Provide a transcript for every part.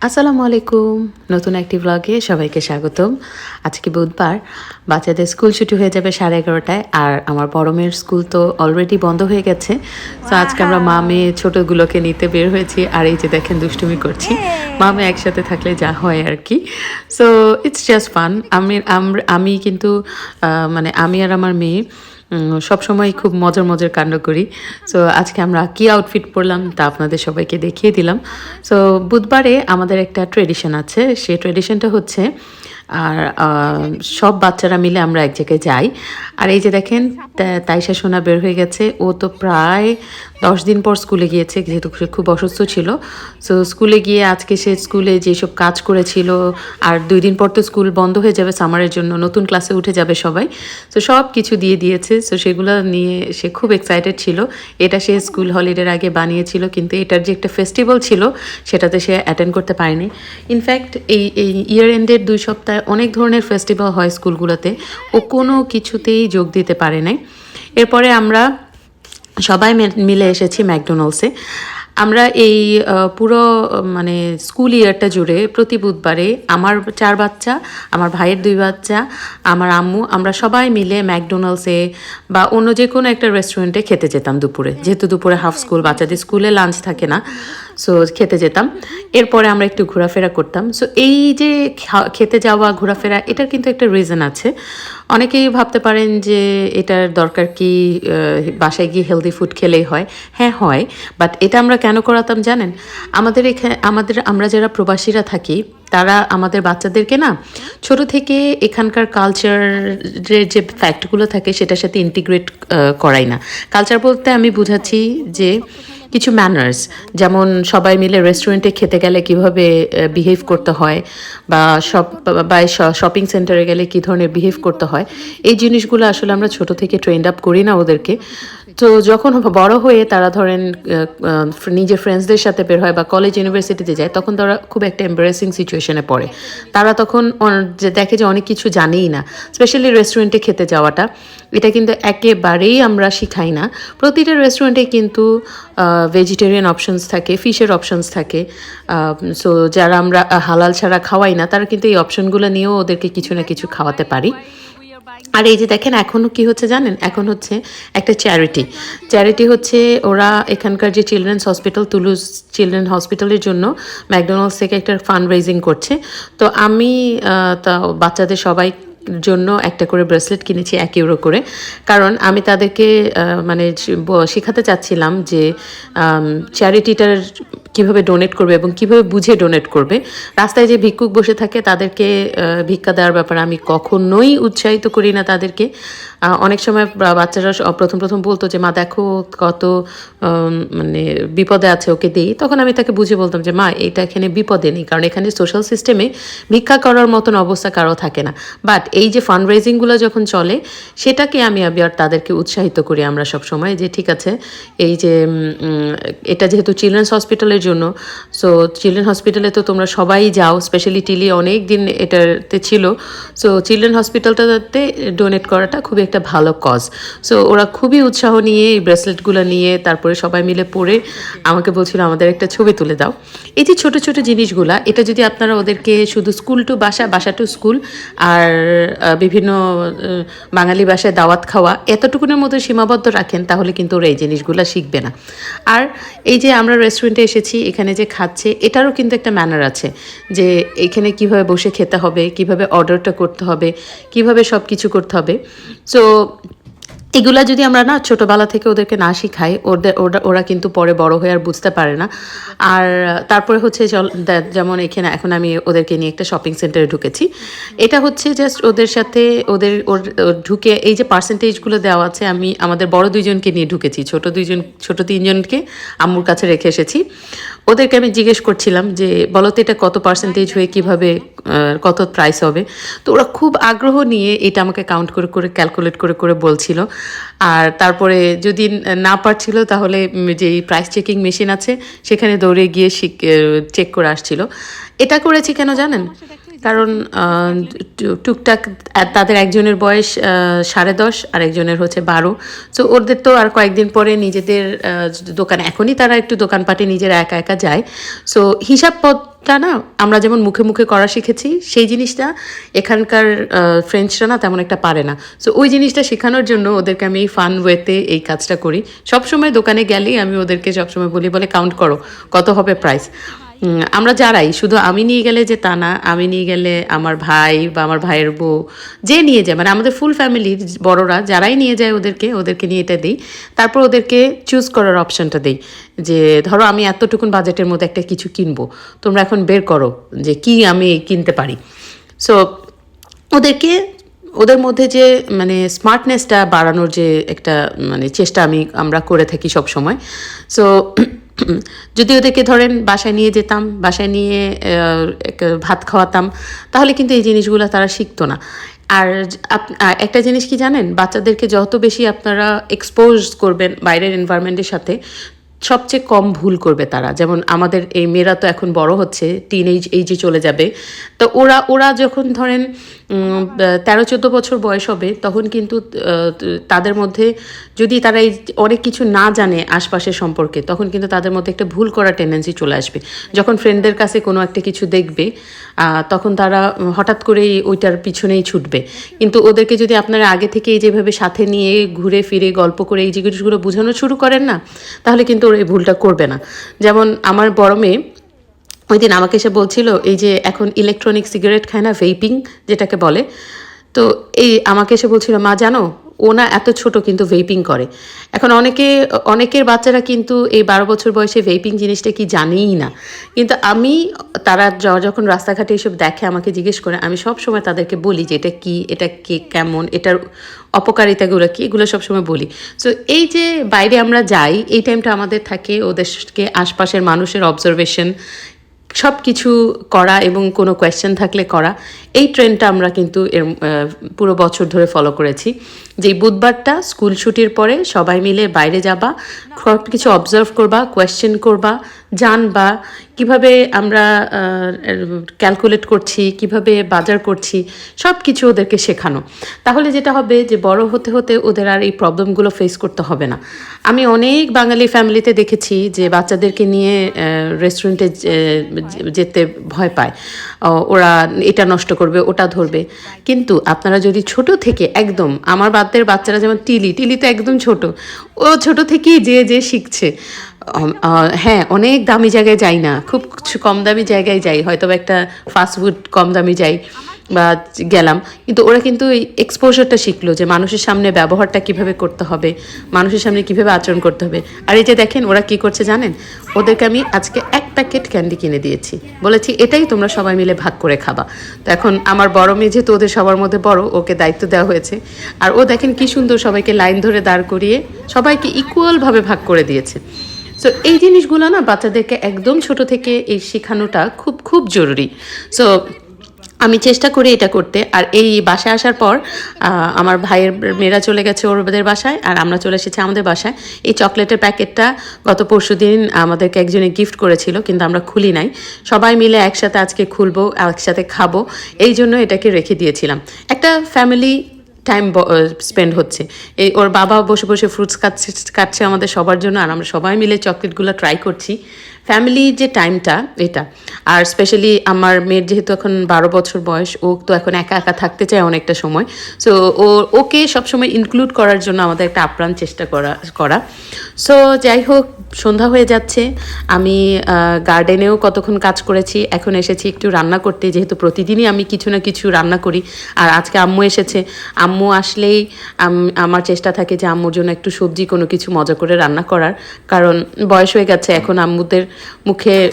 আসসালামু আলাইকুম নতুন একটি ব্লগে সবাইকে স্বাগতম। আজকে বুধবার বাচ্চাদের স্কুল ছুটি হয়ে যাবে সাড়ে এগারোটায় আর আমার মেয়ের স্কুল তো অলরেডি বন্ধ হয়ে গেছে। তো আজকে আমরা মা মেয়ে ছোটোগুলোকে নিতে বের হয়েছি আর এই যে দেখেন দুষ্টুমি করছি। মা মেয়ে একসাথে থাকলে যা হয় আর কি। সো ইটস জাস্ট ফান আমি আম- কিন্তু মানে আমি আর আমার মেয়ে সব সময় খুব মজার মজার কাণ্ড করি। সো আজকে আমরা কি আউটফিট পরলাম তা আপনাদের সবাইকে দেখিয়ে দিলাম। সো বুধবারে আমাদের একটা ট্রেডিশন আছে। সে ট্রেডিশনটা হচ্ছে, আর সব বাচ্চারা মিলে আমরা এক জায়গায় যাই। আর এই যে দেখেন তাইশা সোনা বের হয়ে গেছে। ও তো প্রায় দশ দিন পর স্কুলে গিয়েছে, যেহেতু সে খুব অসুস্থ ছিল। সো স্কুলে গিয়ে আজকে সে স্কুলে যেসব কাজ করেছিল, আর দুই দিন পর তো স্কুল বন্ধ হয়ে যাবে সামারের জন্য, নতুন ক্লাসে উঠে যাবে সবাই। সো সব কিছু দিয়ে দিয়েছে। সো সেগুলো নিয়ে সে খুব এক্সাইটেড ছিল। এটা সে স্কুল হলিডের আগে বানিয়েছিল, কিন্তু এটার যে একটা ফেস্টিভ্যাল ছিল, সেটাতে সে অ্যাটেন্ড করতে পারেনি। ইনফ্যাক্ট এই এই ইয়ার এন্ডের দুই সপ্তাহে অনেক ধরনের ফেস্টিভ্যাল হয় স্কুলগুলোতে। ও কোনো কিছুতেই যোগ দিতে পারে নাই। এরপরে আমরা সবাই মিলে এসেছি ম্যাকডোনাল্ডসে। আমরা এই পুরো মানে স্কুল ইয়ারটা জুড়ে প্রতি বুধবারে আমার চার বাচ্চা, আমার ভাইয়ের দুই বাচ্চা, আমার আম্মু, আমরা সবাই মিলে ম্যাকডোনাল্ডসে বা অন্য যে কোনো একটা রেস্টুরেন্টে খেতে যেতাম দুপুরে। যেহেতু দুপুরে হাফ স্কুল, বাচ্চাদের স্কুলে লাঞ্চ থাকে না। সো খেতে যেতাম। এরপরে আমরা একটু ঘোরাফেরা করতাম। সো এই যে খেতে যাওয়া, ঘোরাফেরা, এটার কিন্তু একটা রিজন আছে। অনেকেই ভাবতে পারেন যে এটার দরকার কি বাসায় গিয়ে হেলদি ফুড খেলেই হয়। হ্যাঁ হয়। বাট এটা আমরা কেন করাতাম জানেন? আমাদের এখানে আমাদের, আমরা যারা প্রবাসীরা থাকি, তারা আমাদের বাচ্চাদেরকে না, ছোট থেকে এখানকার কালচারের যে ফ্যাক্টগুলো থাকে, সেটার সাথে ইন্টিগ্রেট করাই না। কালচার বলতে আমি বুঝাচ্ছি যে কিছু ম্যানার্স যেমন সবাই মিলে রেস্টুরেন্টে খেতে গেলে কীভাবে বিহেভ করতে হয়, বা শপ বা শপিং সেন্টারে গেলে কী ধরনের বিহেভ করতে হয়, এই জিনিসগুলো আসলে আমরা ছোট থেকে ট্রেন্ড আপ করি না ওদেরকে। তো যখন বড় হয়ে তারা ধরেন নিজের ফ্রেন্ডসদের সাথে বের হয় বা কলেজ ইউনিভার্সিটিতে যায়, তখন তারা খুব একটা এম্বারেসিং সিচুয়েশনে পড়ে। তারা তখন যে দেখে যে অনেক কিছু জানেই না স্পেশালি রেস্টুরেন্টে খেতে যাওয়াটা। এটা কিন্তু একেবারেই আমরা শিখাই না। প্রতিটা রেস্টুরেন্টে কিন্তু ভেজিটেরিয়ান অপশনস থাকে ফিশের অপশনস থাকে। সো যারা আমরা হালাল ছাড়া খাওয়াই না, তারা কিন্তু এই অপশনগুলো নিয়েও ওদেরকে কিছু না কিছু খাওয়াতে পারি। আর এই যে দেখেন এখনও কি হচ্ছে জানেন? এখন হচ্ছে একটা চ্যারিটি চ্যারিটি হচ্ছে ওরা এখানকার যে চিলড্রেন্স হসপিটাল তুলুজ চিলড্রেন হসপিটালের জন্য ম্যাকডোনাল্ডস থেকে একটা ফান্ড রেজিং করছে। তো আমি তা বাচ্চাদের সবাই জন্য একটা করে ব্রেসলেট কিনেছি এক ইউরো করে। কারণ আমি তাদেরকে মানে শেখাতে চাচ্ছিলাম যে চ্যারিটিটার কীভাবে ডোনেট করবে এবং কীভাবে বুঝে ডোনেট করবে। রাস্তায় যে ভিক্ষুক বসে থাকে, তাদেরকে ভিক্ষা দেওয়ার ব্যাপারে আমি কখনোই উৎসাহিত করি না তাদেরকে। অনেক সময় বাচ্চারা প্রথম প্রথম বলতো যে, মা, দেখো কত মানে বিপদে আছে, ওকে দিই। তখন আমি তাকে বুঝে বলতাম যে, মা, এটা এখানে বিপদে নেই, কারণ এখানে সোশ্যাল সিস্টেমে ভিক্ষা করার মতন অবস্থা কারও থাকে না। বাট এই যে ফান্ড রেজিংগুলো যখন চলে, সেটাকে আমি আবার তাদেরকে উৎসাহিত করি আমরা সব সময় যে, ঠিক আছে, এই যে এটা যেহেতু চিলড্রেন্স হসপিটালের জন্য। সো চিলড্রেন হসপিটালে তো তোমরা সবাই যাও স্পেশালি টিলি অনেক দিন এটাতে ছিল। সো চিলড্রেন হসপিটালটাতে ডোনেট করাটা খুবই একটা ভালো কজ সো ওরা খুবই উৎসাহ নিয়ে এই ব্রেসলেটগুলো নিয়ে তারপরে সবাই মিলে পরে আমাকে বলছিল, আমাদের একটা ছবি তুলে দাও। এই যে ছোট ছোট জিনিসগুলা, এটা যদি আপনারা ওদেরকে শুধু স্কুল টু বাসা বাসা টু স্কুল আর বিভিন্ন বাঙালি বাসায় দাওয়াত খাওয়া, এতটুকুনের মধ্যে সীমাবদ্ধ রাখেন, তাহলে কিন্তু ওরা এই জিনিসগুলো শিখবে না। আর এই যে আমরা রেস্টুরেন্টে এসেছি এখানে যে খাচ্ছে, এটারও কিন্তু একটা ম্যানার আছে যে এখানে কীভাবে বসে খেতে হবে, কীভাবে অর্ডারটা করতে হবে, কীভাবে সব কিছু করতে হবে। সো এগুলা যদি আমরা না ছোটোবেলা থেকে ওদেরকে না শিখাই, ওদের, ওরা ওরা কিন্তু পরে বড় হয়ে আর বুঝতে পারে না। আর তারপরে হচ্ছে যেমন এখানে এখন আমি ওদেরকে নিয়ে একটা শপিং সেন্টারে ঢুকেছি। এটা হচ্ছে জাস্ট ওদের সাথে, ওদের, ওর ঢুকে এই যে পার্সেন্টেজগুলো দেওয়া আছে, আমি আমাদের বড় দুইজনকে নিয়ে ঢুকেছি, ছোট দুইজন, ছোট তিনজনকে আম্মুর কাছে রেখে এসেছি। ওদেরকে আমি জিজ্ঞেস করছিলাম যে, বলো তো এটা কত পার্সেন্টেজ হয়ে কীভাবে কত প্রাইস হবে? তো ওরা খুব আগ্রহ নিয়ে এটা আমাকে কাউন্ট করে করে ক্যালকুলেট করে করে বলছিল। আর তারপরে যদি না পারছিল তাহলে যে প্রাইস চেকিং মেশিন আছে, সেখানে দৌড়ে গিয়ে চেক করে আসছিল। এটা করেছি কেন জানেন? কারণ টুকটাক তাদের একজনের বয়স সাড়ে দশ, আর একজনের হচ্ছে বারো। সো ওদের তো আর কয়েকদিন পরে নিজেদের দোকান, এখনই তারা একটু দোকানপাটে নিজেরা একা একা যায়। সো হিসাব ভাতটা না, আমরা যেমন মুখে মুখে করা শিখেছি, সেই জিনিসটা এখানকার ফ্রেঞ্চরা না তেমন একটা পারে না। সো ওই জিনিসটা শেখানোর জন্য ওদেরকে আমি এই ফান ওয়েতে এই কাজটা করি। সবসময় দোকানে গেলেই আমি ওদেরকে সবসময় বলি, বলে, কাউন্ট করো, কত হবে প্রাইস? আমরা যারাই, শুধু আমি নিয়ে গেলে যে তা না, আমি নিয়ে গেলে আমার ভাই বা আমার ভাইয়ের বউ যে নিয়ে যায় মানে আমাদের ফুল ফ্যামিলির বড়রা যারাই নিয়ে যায় ওদেরকে ওদেরকে নিয়ে এটা দিই। তারপর ওদেরকে চুজ করার অপশনটা দিই, যে ধরো আমি এতটুকুন বাজেটের মধ্যে একটা কিছু কিনবো, তোমরা এখন বের করো যে কি আমি কিনতে পারি। সো ওদেরকে, ওদের মধ্যে যে মানে স্মার্টনেসটা বাড়ানোর যে একটা মানে চেষ্টা আমি, আমরা করে থাকি সব সময় সো যদি ওদেরকে ধরেন বাসায় নিয়ে যেতাম, বাসায় নিয়ে ভাত খাওয়াতাম, তাহলে কিন্তু এই জিনিসগুলো তারা শিখতো না। আর একটা জিনিস কি জানেন? বাচ্চাদেরকে যত বেশি আপনারা এক্সপোজ করবেন বাইরের এনভায়রনমেন্টের সাথে সবচেয়ে কম ভুল করবে তারা। যেমন আমাদের এই মেয়েরা তো এখন বড় হচ্ছে টিন এইজ এইজে চলে যাবে। তো ওরা ওরা যখন ধরেন তেরো, চোদ্দ বছর বয়স হবে, তখন কিন্তু তাদের মধ্যে যদি তারা এই অনেক কিছু না জানে আশপাশের সম্পর্কে, তখন কিন্তু তাদের মধ্যে একটা ভুল করার টেন্ডেন্সি চলে আসবে। যখন ফ্রেন্ডদের কাছে কোনো একটা কিছু দেখবে তখন তারা হঠাৎ করেই ওইটার পিছনেই ছুটবে। কিন্তু ওদেরকে যদি আপনারা আগে থেকেই যেভাবে সাথে নিয়ে ঘুরে ফিরে গল্প করে এই জিনিসগুলো বোঝানো শুরু করেন না, তাহলে কিন্তু ওরা এই ভুলটা করবে না। যেমন আমার বড় মেয়ে ওই দিন আমাকে এসে বলছিল, এই যে এখন ইলেকট্রনিক সিগারেট খায় না ভেইপিং যেটাকে বলে। তো এই আমাকে এসে বলছিল, মা, জানো ও না এত ছোট কিন্তু ভেইপিং করে। এখন অনেকে, অনেকের বাচ্চারা কিন্তু এই বারো বছর বয়সে ভেইপিং জিনিসটা কি জানেই না। কিন্তু আমি, তারা যখন রাস্তাঘাটে এসব দেখে আমাকে জিজ্ঞেস করে, আমি সব সময় তাদেরকে বলি যে এটা কি, এটা কে, কেমন, এটার অপকারিতাগুলো কি, এগুলো সবসময় বলি। সো এই যে বাইরে আমরা যাই, এই টাইমটা আমাদের থাকে ওদেরকে আশপাশের মানুষের অবজারভেশন সব কিছু করা এবং কোনো কোয়েশ্চেন থাকলে করা, এই ট্রেন্ডটা আমরা কিন্তু এর পুরো বছর ধরে ফলো করেছি। যে বুধবারটা স্কুল ছুটির পরে সবাই মিলে বাইরে যাবা সব কিছু অবজার্ভ করবা কোয়েশ্চেন করবা জানবা কীভাবে আমরা ক্যালকুলেট করছি, কীভাবে বাজার করছি সব কিছু ওদেরকে শেখানো। তাহলে যেটা হবে যে বড় হতে হতে ওদের আর এই প্রবলেমগুলো ফেস করতে হবে না। আমি অনেক বাঙালি ফ্যামিলিতে দেখেছি যে বাচ্চাদেরকে নিয়ে রেস্টুরেন্টে যেতে ভয় পায়। ওরা এটা নষ্ট করবে, ওটা ধরবে। কিন্তু আপনারা যদি ছোট থেকে একদম, আমার বাচ্চাদের বাচ্চারা যেমন টিলি টিলি তো একদম ছোট, ও ছোট থেকেই যে যে শিখছে। হ্যাঁ অনেক দামি জায়গায় যাই না। খুব কম দামি জায়গায় যাই। হয়তো একটা ফাস্টফুড কম দামি যাই বা গেলাম। কিন্তু ওরা কিন্তু এই এক্সপোজারটা শিখলো যে মানুষের সামনে ব্যবহারটা কীভাবে করতে হবে, মানুষের সামনে কীভাবে আচরণ করতে হবে। আর এই যে দেখেন, ওরা কি করছে জানেন? ওদেরকে আমি আজকে এক প্যাকেট ক্যান্ডি কিনে দিয়েছি। বলেছি, এটাই তোমরা সবাই মিলে ভাগ করে খাবা। তো এখন আমার বড় মেয়ে যেহেতু ওদের সবার মধ্যে বড়, ওকে দায়িত্ব দেওয়া হয়েছে। আর ও দেখেন কি সুন্দর সবাইকে লাইন ধরে দাঁড় করিয়ে সবাইকে ইকুয়ালভাবে ভাগ করে দিয়েছে। সো এই জিনিসগুলো না বাচ্চাদেরকে একদম ছোট থেকে এই শেখানোটা খুব খুব জরুরি। সো আমি চেষ্টা করি এটা করতে। আর এই বাসায় আসার পর আমার ভাইয়ের মেয়েরা চলে গেছে ওদের বাসায়, আর আমরা চলে এসেছি আমাদের বাসায়। এই চকলেটের প্যাকেটটা গত পরশু দিন আমাদেরকে একজনে গিফট করেছিল, কিন্তু আমরা খুলি নাই। সবাই মিলে একসাথে আজকে খুলবো, একসাথে খাব, এই জন্য এটাকে রেখে দিয়েছিলাম। একটা ফ্যামিলি টাইম স্পেন্ড হচ্ছে। এই ওর বাবা বসে বসে ফ্রুটস কাটছে কাটছে আমাদের সবার জন্য, আর আমরা সবাই মিলে চকলেটগুলো ট্রাই করছি। ফ্যামিলি যে টাইমটা এটা। আর স্পেশালি আমার মেয়ের যেহেতু এখন বারো বছর বয়স, ও তো এখন একা একা থাকতে চায় অনেকটা সময়। সো ও, ওকে সবসময় ইনক্লুড করার জন্য আমাদের একটা আপ্রাণ চেষ্টা করা করা। সো যাই হোক, সন্ধ্যা হয়ে যাচ্ছে। আমি গার্ডেনেও কতক্ষণ কাজ করেছি, এখন এসেছি একটু রান্না করতে। যেহেতু প্রতিদিনই আমি কিছু না কিছু রান্না করি, আর আজকে আম্মু এসেছে। আম্মু আসলেই আম- আমার চেষ্টা থাকে যে আম্মুর জন্য একটু সবজি কোনো কিছু মজা করে রান্না করার। কারণ বয়স হয়ে গেছে, এখন আম্মুদের মুখে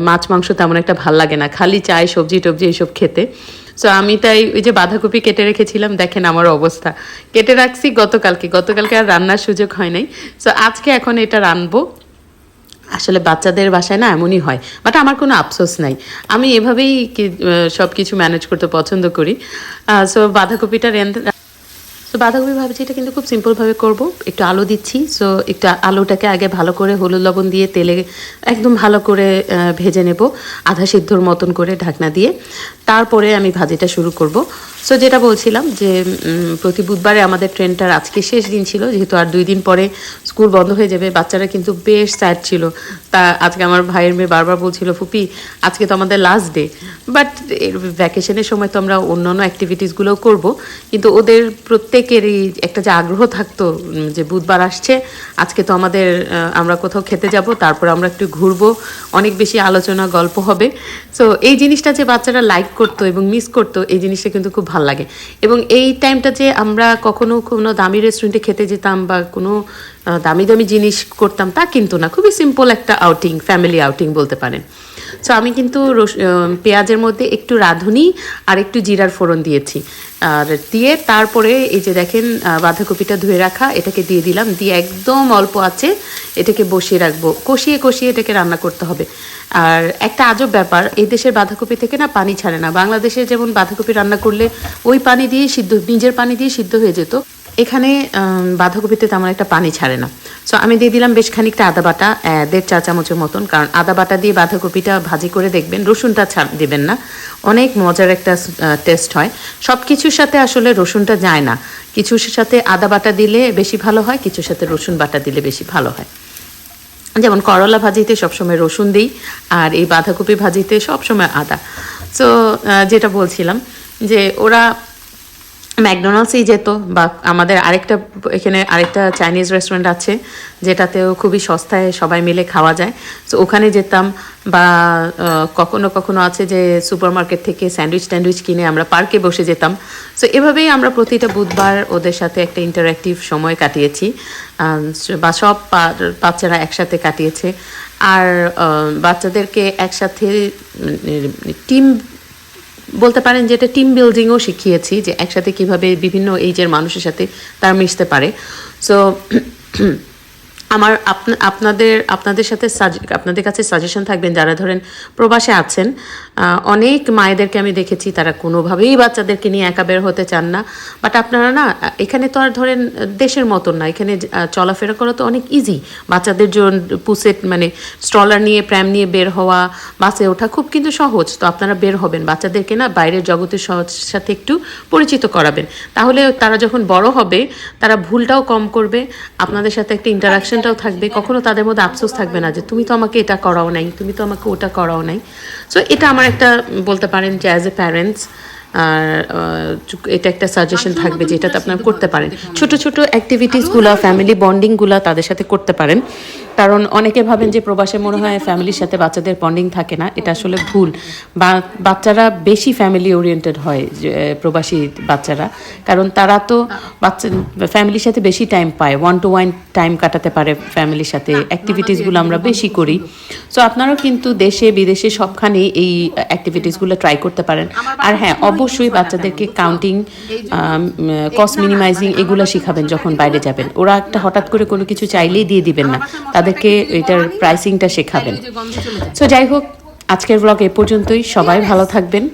মাছ, মাংস তেমন একটা ভালো লাগে না। খালি চাই সবজি টবজি এইসব খেতে। সো আমি তাই ওই যে বাঁধাকপি কেটে রেখেছিলাম, দেখেন আমার অবস্থা। কেটে রাখছি গতকালকে। গতকালকে আর রান্নার সুযোগ হয় নাই। সো আজকে এখন এটা রানবো। আসলে বাচ্চাদের বাসায় না এমনই হয়। বাট আমার কোনো আফসোস নাই। আমি এভাবেই সব কিছু ম্যানেজ করতে পছন্দ করি। সো বাঁধাকপিটা তো বাঁধাকপি ভাবছি এটা কিন্তু খুব সিম্পলভাবে করব। একটু আলু দিচ্ছি সো একটু আলুটাকে আগে ভালো করে হলুদ লবণ দিয়ে তেলে একদম ভালো করে ভেজে নেব, আধা সিদ্ধর মতন করে ঢাকনা দিয়ে। তারপরে আমি ভাজিটা শুরু করব। সো যেটা বলছিলাম যে প্রতি বুধবারে আমাদের ট্রেনটার আজকে শেষ দিন ছিল, যেহেতু আর দুই দিন পরে স্কুল বন্ধ হয়ে যাবে, বাচ্চারা কিন্তু বেশ স্যাড ছিল। তা আজকে আমার ভাইয়ের মেয়ে বারবার বলছিল, ফুপি, আজকে তো আমাদের লাস্ট ডে বাট ভ্যাকেশনের সময় তো আমরা অন্য অন্য অ্যাক্টিভিটিসগুলোও করব। কিন্তু ওদের প্রত্যেকেরই একটা যে আগ্রহ থাকতো যে বুধবার আসছে, আজকে তো আমাদের আমরা কোথাও খেতে যাব, তারপর আমরা একটু ঘুরবো, অনেক বেশি আলোচনা, গল্প হবে। সো এই জিনিসটা যে বাচ্চারা লাইক করতো এবং মিস করতো, এই জিনিসটা কিন্তু খুব ভালো লাগে। এবং এই টাইমটা যে আমরা কখনো কোনো দামি রেস্টুরেন্টে খেতে যেতাম বা কোনো দামি দামি জিনিস করতাম, তা কিন্তু না। খুবই সিম্পল একটা আউটিং ফ্যামিলি আউটিং বলতে পারেন। সো আমি কিন্তু পেঁয়াজের মধ্যে একটু রাঁধুনি আর একটু জিরার ফোড়ন দিয়েছি। আর দিয়ে তারপরে এই যে দেখেন বাঁধাকপিটা ধুয়ে রাখা, এটাকে দিয়ে দিলাম। দিয়ে একদম অল্প আছে, এটাকে বসিয়ে রাখব। কষিয়ে কষিয়ে এটাকে রান্না করতে হবে। আর একটা আজব ব্যাপার, এই দেশের বাঁধাকপি থেকে না পানি ছাড়ে না। বাংলাদেশে যেমন বাঁধাকপি রান্না করলে ওই পানি দিয়ে সিদ্ধ, নিজের পানি দিয়ে সিদ্ধ হয়ে যেত এখানে বাঁধাকপিতে তেমন একটা পানি ছাড়ে না। সো আমি দিয়ে দিলাম বেশ খানিকটা আদা বাটা দেড় চা চামচের মতন, কারণ আদা বাটা দিয়ে বাঁধাকপিটা ভাজি করে দেখবেন রসুনটা ছাড়, দেবেন না। অনেক মজার একটা টেস্ট হয়। সব কিছুর সাথে আসলে রসুনটা যায় না। কিছুর সাথে আদা বাটা দিলে বেশি ভালো হয়, কিছুর সাথে রসুন বাটা দিলে বেশি ভালো হয়। যেমন করলা ভাজিতে সবসময় রসুন দিই, আর এই বাঁধাকপি ভাজিতে সবসময় আদা। সো যেটা বলছিলাম যে ওরা ম্যাকডোনাল্ডসেই যেত বা আমাদের আরেকটা, এখানে আরেকটা চাইনিজ রেস্টুরেন্ট আছে, যেটাতেও খুবই সস্তায় সবাই মিলে খাওয়া যায়। তো ওখানে যেতাম, বা কখনো কখনো আছে যে সুপার মার্কেট থেকে স্যান্ডউইচ ট্যান্ডউইচ কিনে আমরা পার্কে বসে যেতাম। সো এভাবেই আমরা প্রতিটা বুধবার ওদের সাথে একটা ইন্টারাক্টিভ সময় কাটিয়েছি। বা সব বাচ্চারা একসাথে কাটিয়েছে। আর বাচ্চাদেরকে একসাথে টিম বলতে পারেন যে এটা টিম বিল্ডিংও শিখিয়েছি যে একসাথে কীভাবে বিভিন্ন এইজের মানুষের সাথে তারা মিশতে পারে। সো আমার আপনা- আপনাদের আপনাদের সাথে আপনাদের কাছে সাজেশন থাকবেন যারা ধরেন প্রবাসে আছেন অনেক মায়েদেরকে আমি দেখেছি, তারা কোনোভাবেই বাচ্চাদেরকে নিয়ে একা বের হতে চান না। বাট আপনারা না, এখানে তো আর ধরেন দেশের মতন না, এখানে চলাফেরা করা তো অনেক ইজি বাচ্চাদের জন্য পুসেট মানে স্ট্রলার নিয়ে প্র্যাম নিয়ে বের হওয়া, বাসে ওঠা খুব কিন্তু সহজ। তো আপনারা বের হবেন, বাচ্চাদেরকে না বাইরের জগতের সাথে একটু পরিচিত করাবেন। তাহলে তারা যখন বড় হবে, তারা ভুলটাও কম করবে। আপনাদের সাথে একটা ইন্টারাকশনটাও থাকবে কখনো তাদের মধ্যে আফসোস থাকবে না যে তুমি তো আমাকে এটা করাও নাই তুমি তো আমাকে ওটা করাও নাই। সো এটা আমার একটা বলতে পারেন যে অ্যাজ এ প্যারেন্টস আর এটা একটা সাজেশন থাকবে যেটাতে আপনারা করতে পারেন। ছোট ছোট অ্যাক্টিভিটিসগুলো ফ্যামিলি বন্ডিংগুলো তাদের সাথে করতে পারেন। কারণ অনেকে ভাবেন যে প্রবাসে মনে হয় ফ্যামিলির সাথে বাচ্চাদের বন্ডিং থাকে না, এটা আসলে ভুল। বাচ্চারা বেশি ফ্যামিলি ওরিয়েন্টেড হয় প্রবাসী বাচ্চারা। কারণ তারা তো বাচ্চা ফ্যামিলির সাথে বেশি টাইম পায় ওয়ান টু ওয়ান টাইম কাটাতে পারে ফ্যামিলির সাথে অ্যাক্টিভিটিসগুলো আমরা বেশি করি। সো আপনারাও কিন্তু দেশে, বিদেশে সবখানেই এই অ্যাক্টিভিটিসগুলো ট্রাই করতে পারেন। আর হ্যাঁ অবশ্যই বাচ্চাদেরকে কাউন্টিং কস্ট মিনিমাইজিং এগুলো শিখাবেন যখন বাইরে যাবেন। ওরা একটা হঠাৎ করে কোনো কিছু চাইলেই দিয়ে দিবেন না। তাদেরকে এটার প্রাইসিংটা শেখাবেন। সো যাই হোক আজকের ব্লগ এ পর্যন্তই। সবাই ভালো থাকবেন।